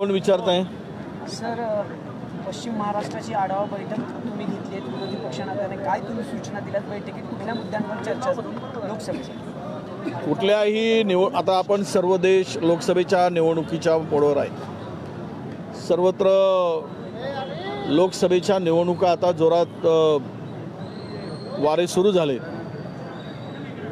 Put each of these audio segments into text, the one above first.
कोण विचारताय? सर अ, पश्चिम महाराष्ट्राची आढावा बैठक तुम्ही घेतली आहे विरोधी पक्षाने काय तुम्ही सूचना दिल्यात बैठकीत? कुठल्या मुद्द्यांवर चर्चा लोकसभेची? कुठल्याही निवड आता आपण सर्व देश लोकसभेच्या निवडणुकीच्या मोडवर आहे सर्वत्र लोकसभेच्या निवडणुका आता जोरात वारे सुरू झाले.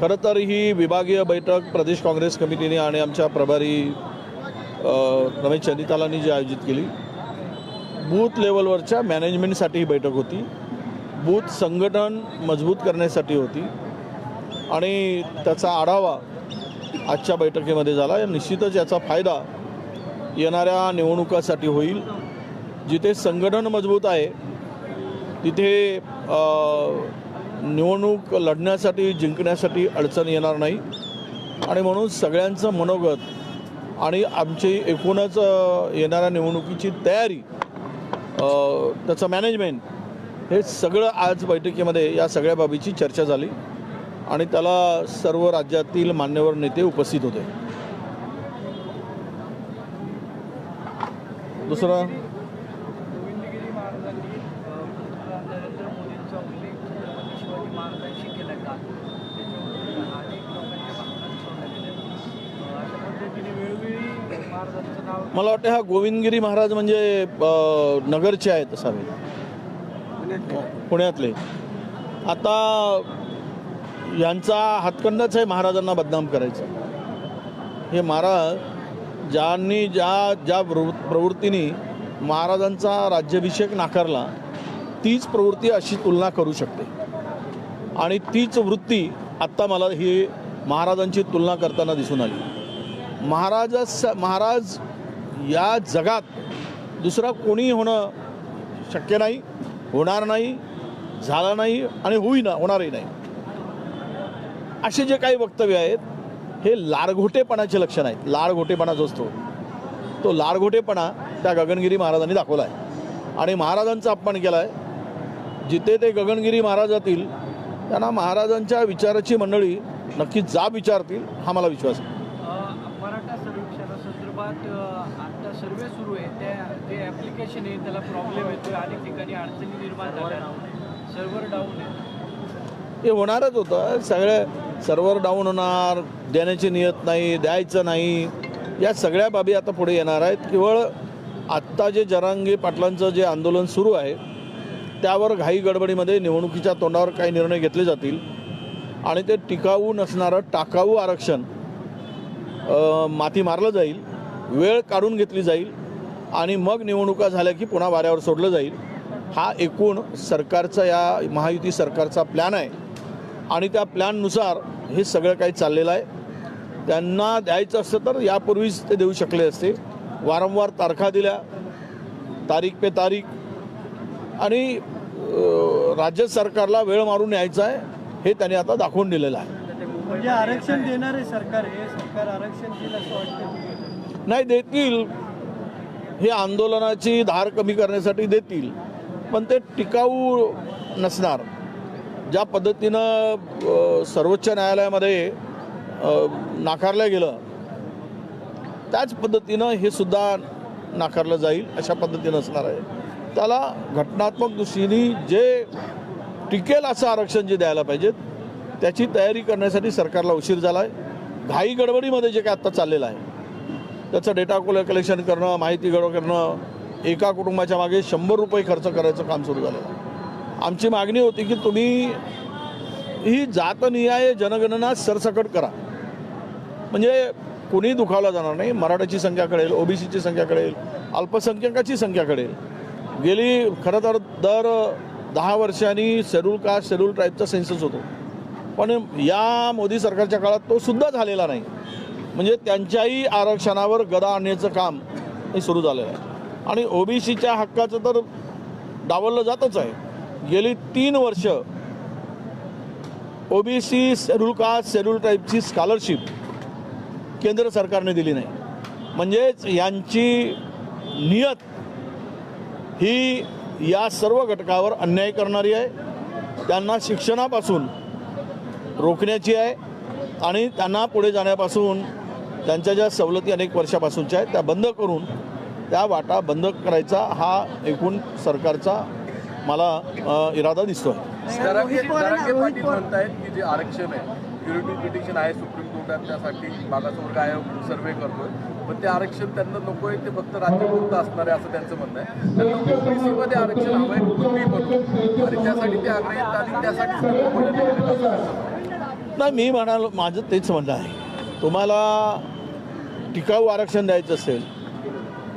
खरं तर ही विभागीय बैठक प्रदेश काँग्रेस कमिटीने आणि आमच्या प्रभारी रमेश चंदितालांनी जी आयोजित केली बूथ लेवलवरच्या मॅनेजमेंटसाठी ही बैठक होती. बूथ संघटन मजबूत करण्यासाठी होती. आणि त्याचा आढावा आजच्या बैठकीमध्ये झाला. निश्चितच याचा फायदा येणाऱ्या निवडणुकासाठी होईल. जिथे संघटन मजबूत आहे तिथे निवडणूक लढण्यासाठी जिंकण्यासाठी अडचण येणार नाही. आणि म्हणून सगळ्यांचं मनोगत आणि आमची एकूणच येणाऱ्या निवडणुकीची तयारी त्याचं मॅनेजमेंट हे सगळं आज बैठकीमध्ये या सगळ्या बाबीची चर्चा झाली आणि त्याला सर्व राज्यातील मान्यवर नेते उपस्थित होते. दुसरं? महाराजांनी मला वाटतं हा गोविंदगिरी महाराज म्हणजे नगरचे आहेत असावे पुण्यातले? आता यांचा हातखंडाच आहे महाराजांना बदनाम करायचं. हे महाराज ज्यांनी ज्या ज्या प्रवृ प्रवृत्तीने महाराजांचा राज्याभिषेक नाकारला तीच प्रवृत्ती अशी तुलना करू शकते. आणि तीच वृत्ती आत्ता मला ही महाराजांची तुलना करताना दिसून आली. महाराज महाराज या जगात दुसरा कोणी होणं शक्य नाही होणार नाही झाला नाही आणि होईना होणारही नाही. असे जे काही वक्तव्य आहेत हे लाडघोटेपणाचे लक्षण आहेत. लाडघोटेपणा जो असतो तो लाडघोटेपणा त्या गगनगिरी महाराजांनी दाखवला आहे आणि महाराजांचा अपमान केला आहे जिथे ते गगनगिरी महाराज जातील त्यांना महाराजांच्या विचाराची मंडळी नक्की जाब विचारतील हा मला विश्वास आहे. संदर्भात आता सर्वे सुरू आहे. त्या जे ॲप्लिकेशन आहे त्याला प्रॉब्लेम येतोय. अनेक ठिकाणी अडचणी निर्माण झाल्या. सर्व्हर डाऊन आहे. ते होणारच होतं. सगळ्या सर्व्हर डाऊन होणार देण्याची नियत नाही द्यायचं नाही. या सगळ्या बाबी आता पुढे येणार आहेत. केवळ आत्ता जे जरांगी पाटलांचं जे आंदोलन सुरू आहे त्यावर घाई गडबडीमध्ये निवडणुकीच्या तोंडावर काही निर्णय घेतले जातील. आणि ते टिकाऊ नसणारं टाकाऊ आरक्षण माती मारलं जाईल. वेळ काढून घेतली जाईल आणि मग निवडणुका झाल्या की पुन्हा वाऱ्यावर सोडलं जाईल हा एकूण सरकारचा या महायुती सरकारचा प्लॅन आहे. आणि त्या प्लॅननुसार हे सगळं काही चाललेलं आहे. त्यांना द्यायचं असतं तर यापूर्वीच ते देऊ शकले असते. वारंवार तारखा दिल्या तारीख पे तारीख. आणि राज्य सरकारला वेळ मारून यायचा आहे हे त्यांनी आता दाखवून दिलेलं आहे. म्हणजे आरक्षण देणारे सरकार हे सरकार आरक्षण देईल असं वाटतं नाही देतील. हे आंदोलनाची धार कमी करण्यासाठी देतील. पण ते टिकाऊ नसणार. ज्या पद्धतीनं सर्वोच्च न्यायालयामध्ये नाकारलं गेलं त्याच पद्धतीनं हे सुद्धा नाकारलं जाईल अशा पद्धतीनं असणार आहे. त्याला घटनात्मक दृष्टीने जे टिकेल असं आरक्षण जे द्यायला पाहिजेत त्याची तयारी करण्यासाठी सरकारला उशीर झाला आहे घाई गडबडीमध्ये जे काय आत्ता चाललेलं आहे त्याचं डेटा कोल कलेक्शन करणं माहिती गोळा करणं एका कुटुंबाच्या मागे शंभर रुपये खर्च करायचं काम सुरू झालं आमची मागणी होती की तुम्ही ही जातनिहाय जनगणना सरसकट करा. म्हणजे कोणी दुखावला जाणार नाही. मराठाची संख्या कळेल ओबीसीची संख्या कळेल अल्पसंख्याकाची संख्या कळेल. गेली खरं तर दर दहा वर्षांनी शेड्यूल कास्ट शेड्यूल ट्राईबचा सेन्सस होतो. पण या मोदी सरकारच्या काळात तो सुद्धा झालेला नाही. म्हणजे त्यांच्याही आरक्षणावर गदा आणण्याचं काम हे सुरू झालेलं आहे. आणि ओबीसीच्या हक्काचं तर डावललं जातच आहे. गेली तीन वर्ष ओबीसी शेड्यूल कास्ट शेड्यूल टाईपची स्कॉलरशिप केंद्र सरकारने दिली नाही. म्हणजेच यांची नियत ही या सर्व घटकावर अन्याय करणारी आहे. त्यांना शिक्षणापासून रोखण्याची आहे आणि त्यांना पुढे जाण्यापासून त्यांच्या ज्या सवलती अनेक वर्षापासूनच्या आहेत त्या बंद करून त्या वाटा बंद करायचा हा एकूण सरकारचा मला इरादा दिसतो की जे आरक्षण आहे पिटिशन आहे सुप्रीम कोर्टात त्यासाठी मागासवर्ग आयोग सर्वे करतोय. पण ते आरक्षण त्यांना नको आहे ते फक्त राज्यापुरतं असणार आहे असं त्यांचं म्हणणं आहे. त्यांना ओबीसीमध्ये आरक्षण हवं आहे कुणबी म्हणून आणि त्यासाठी ते आग्रही आणि त्यासाठीच ते मुंबईला गेलेत असं त्यांचं म्हणणं आहे. नाही मी म्हणालो माझं तेच म्हणणं आहे. तुम्हाला टिकाऊ आरक्षण द्यायचं असेल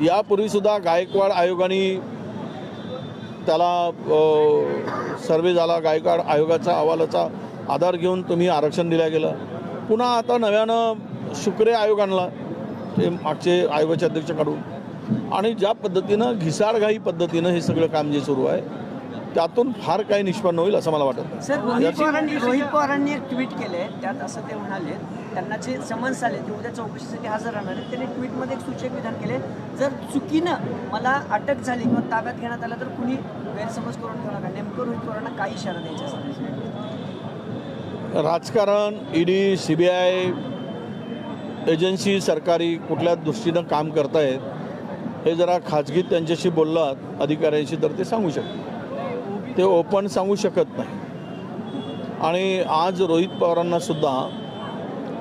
यापूर्वीसुद्धा गायकवाड आयोगाने त्याला सर्वे झाला गायकवाड आयोगाचा अहवालाचा आधार घेऊन तुम्ही आरक्षण दिलं गेलं. पुन्हा आता नव्यानं शुक्रे आयोग आणला ते मागचे आयोगाचे अध्यक्ष काढून. आणि ज्या पद्धतीनं घिसाडघाई पद्धतीनं हे सगळं काम जे सुरू आहे त्यातून फार काही निष्पन्न होईल असं मला वाटत. रोहित पवारांनी एक ट्विट केले त्यात असं ते म्हणाले त्यांना जे समन्स आले ते उद्या चौकशीसाठी हजर राहणार आहेत. त्यांनी ट्विटमध्ये एक सूचक विधान केले जर चुकीनं मला अटक झाली किंवा ताब्यात घेण्यात आलं तर कुणी गैरसमज करून घेऊ नका. नेमकं रोहित पवारांना काही इशारा द्यायचा राजकारण ED C B I agency सरकारी कुठल्या दृष्टीनं काम करतायत हे जरा खाजगीत त्यांच्याशी बोललात अधिकाऱ्यांशी तर ते सांगू शकतात. ते ओपन सांगू शकत नाही. आणि आज रोहित पवारांना सुद्धा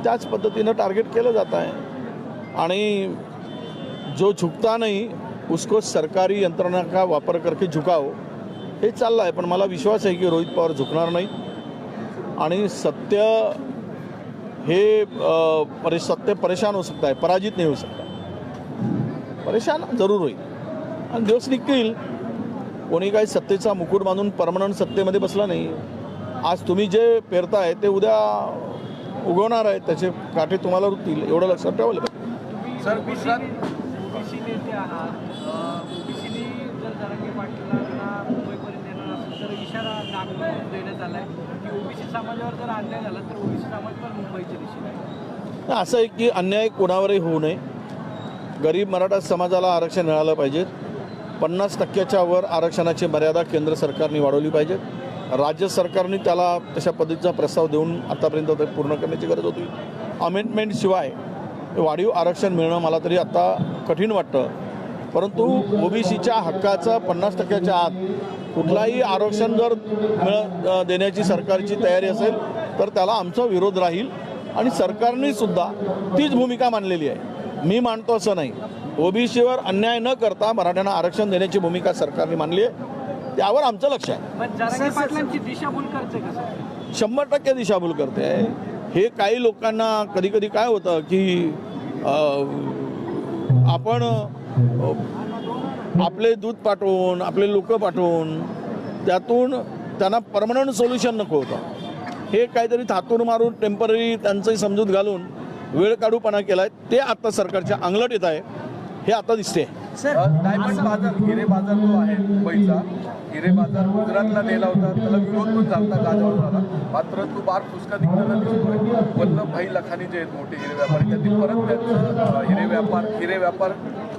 त्याच पद्धतीनं टार्गेट केलं जात आहे. आणि जो झुकता नाही उसको सरकारी यंत्रणा का वापर करके झुकाव हे चाललं आहे. पण मला विश्वास आहे की रोहित पवार झुकणार नाही. आणि सत्य हे अ, परे सत्य परेशान हो सकता है पराजित नाही होऊ सकता परेशान जरूर होईल. आणि दिवस निघतील. कोणी काही सत्तेचा मुकुट बांधून परमनंट सत्तेमध्ये बसला नाही. आज तुम्ही जे पेरताय ते उद्या उगवणार आहे त्याचे काटे तुम्हाला रुततील एवढं लक्षात ठेवायला पाहिजे. सर गुजरात आहात. असं आहे की अन्याय कोणावरही होऊ नये. गरीब मराठा समाजाला आरक्षण मिळालं पाहिजे. पन्नास टक्क्याच्या वर आरक्षणाची मर्यादा केंद्र सरकारने वाढवली पाहिजे. राज्य सरकारने त्याला तशा पद्धतीचा प्रस्ताव देऊन आतापर्यंत ते पूर्ण करण्याची गरज होती. अमेंडमेंटशिवाय वाढीव आरक्षण मिळणं मला तरी आत्ता कठीण वाटतं. परंतु ओबीसीच्या हक्काचं पन्नास टक्क्याच्या आत कुठलाही आरक्षण जर मिळ देण्याची सरकारची तयारी असेल तर त्याला आमचा विरोध राहील आणि सरकारने सुद्धा तीच भूमिका मानलेली आहे. मी मानतो असं नाही. ओबीसीवर अन्याय न करता मराठ्यांना आरक्षण देण्याची भूमिका सरकारने मानली आहे. त्यावर आमचं लक्ष आहे. शंभर टक्के दिशाभूल करते. आहे हे काही लोकांना कधी कधी काय होतं की आपण आपले दूध पाठवून आपले लोक पाठवून त्यातून त्यांना परमनंट सोल्युशन नको होतं. हे काहीतरी थातून मारून टेंपररी त्यांचंही समजूत घालून वेळ काढूपणा केला आहे ते आता सरकारच्या अंगलट येत आहे. हे आता दिसते सर डायमंड बाजार हिरे बाजार जो आहे मुंबईचा हिरे बाजार गुजरातला नेला होता. त्याला विरोध पण चालता गाजवला मात्र तो बार फुसका निघताना दिसतोय. वल्लभभाई लखानी जे आहेत मोठे हिरे व्यापारी त्यांनी परत त्यांचा हिरे व्यापार हिरे व्यापार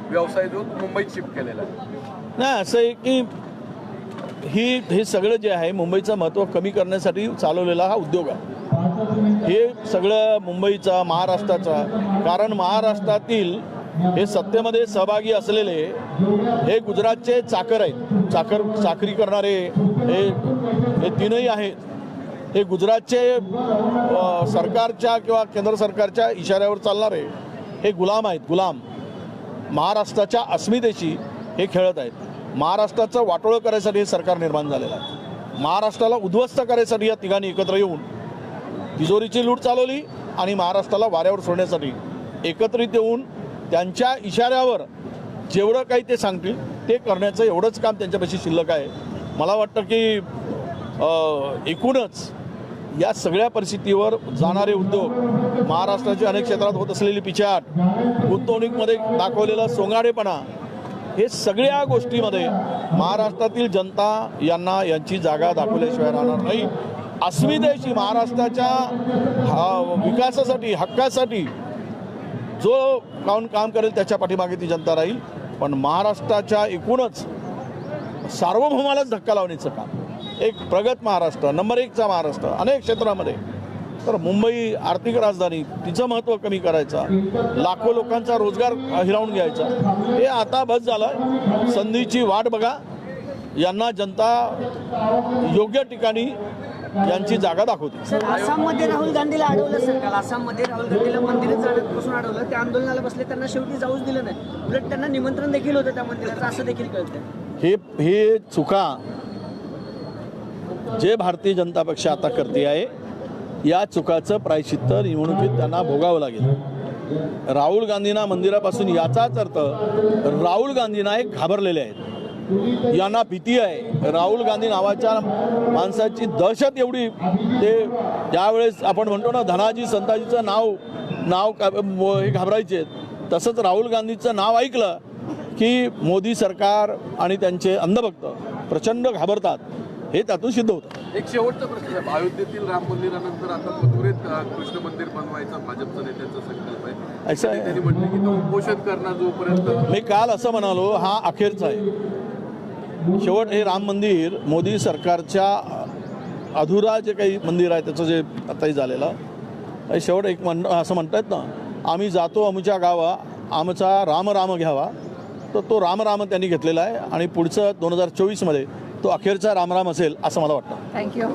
व्यवसाय जो मुंबईत शिफ्ट केलेला आहे. नाही असं आहे की ही हे सगळं जे आहे मुंबईचं महत्त्व कमी करण्यासाठी चालवलेला हा उद्योग आहे. हे सगळं मुंबईचा महाराष्ट्राचा कारण महाराष्ट्रातील हे सत्तेमध्ये सहभागी असलेले हे गुजरातचे चाकर आहेत. चाकर चाकरी करणारे हे हे तीनही आहेत. हे गुजरातचे सरकारच्या किंवा केंद्र सरकारच्या इशाऱ्यावर चालणारे हे गुलाम आहेत गुलाम. महाराष्ट्राच्या अस्मितेशी हे खेळत आहेत. महाराष्ट्राचं वाटोळं करायसाठी हे सरकार निर्माण झालेलं आहे. महाराष्ट्राला उद्ध्वस्त करायसाठी या तिघांनी एकत्र येऊन तिजोरीची लूट चालवली आणि महाराष्ट्राला वाऱ्यावर सोडण्यासाठी एकत्रित येऊन त्यांच्या इशाऱ्यावर जेवढं काही ते सांगतील ते करण्याचं एवढंच काम त्यांच्यापाशी शिल्लक आहे. मला वाटतं की एकूणच या सगळ्या परिस्थितीवर जाणारे उद्योग महाराष्ट्राच्या अनेक क्षेत्रात होत असलेली पिछाट गुंतवणुकीमध्ये दाखवलेला सोंगाडेपणा हे सगळ्या गोष्टीमध्ये महाराष्ट्रातील जनता यांना यांची जागा दाखवल्याशिवाय राहणार नाही. अस्मितेशी महाराष्ट्राच्या हा- विकासासाठी हक्कासाठी जो काऊन काम करेल त्याच्या पाठीमागे ती जनता राहील. पण महाराष्ट्राच्या एकूणच सार्वभौमालाच धक्का लावण्याचं काम. एक प्रगत महाराष्ट्र नंबर एकचा महाराष्ट्र अनेक क्षेत्रामध्ये. तर मुंबई आर्थिक राजधानी तिचं महत्त्व कमी करायचा लाखो लोकांचा रोजगार हिरावून घ्यायचा. हे आता बस झालं. संधीची वाट बघा. यांना जनता योग्य ठिकाणी यांची जागा दाखवते. सर आसाममध्ये राहुल गांधीला अडवलं सर. काल आसाममध्ये राहुल गांधीला मंदिरात जाण्यापासून अडवलं. त्या आंदोलनाला बसले त्यांना शेवटी जाऊच दिलं नाही. उलट त्यांना निमंत्रण देखील होतं त्या मंदिराचं असं देखील कळतं हे हे चुका जे भारतीय जनता पक्ष आता करते आहे या चुकाचं प्रायश्चित्त निवडणुकीत त्यांना भोगावं लागेल. राहुल गांधींना मंदिरापासून याचाच अर्थ राहुल गांधींना एक घाबरलेले आहेत. यांना भीती आहे. राहुल गांधी नावाच्या माणसाची दहशत एवढी ते त्यावेळेस आपण म्हणतो ना धनाजी संताजीचं नाव नाव हे घाबरायचे तसंच राहुल गांधीचं नाव ऐकलं की मोदी सरकार आणि त्यांचे अंधभक्त प्रचंड घाबरतात. हे त्यातून सिद्ध होतं. एक शेवटचा प्रश्न आहे. अयोध्येतील राम मंदिरानंतर आता मथुरेत कृष्ण मंदिर बनवायचा भाजपचा नेत्यांचा संकल्प आहे. असं. त्यांनी म्हटलं की तो उपोषण करणार जोपर्यंत मी काल असं म्हणालो हा अखेरचा आहे. शेवट हे राम मंदिर मोदी सरकारच्या अधुरा जे काही मंदिर आहे त्याचं जे आताही झालेलं हे शेवट एक म्हण असं म्हणतात ना आम्ही जातो आमच्या गावा आमचा राम राम घ्यावा. तर तो राम राम त्यांनी घेतलेला आहे आणि पुढचं दोन हजार चोवीसमध्ये तो अखेरचा रामराम असेल असं मला वाटतं. थँक्यू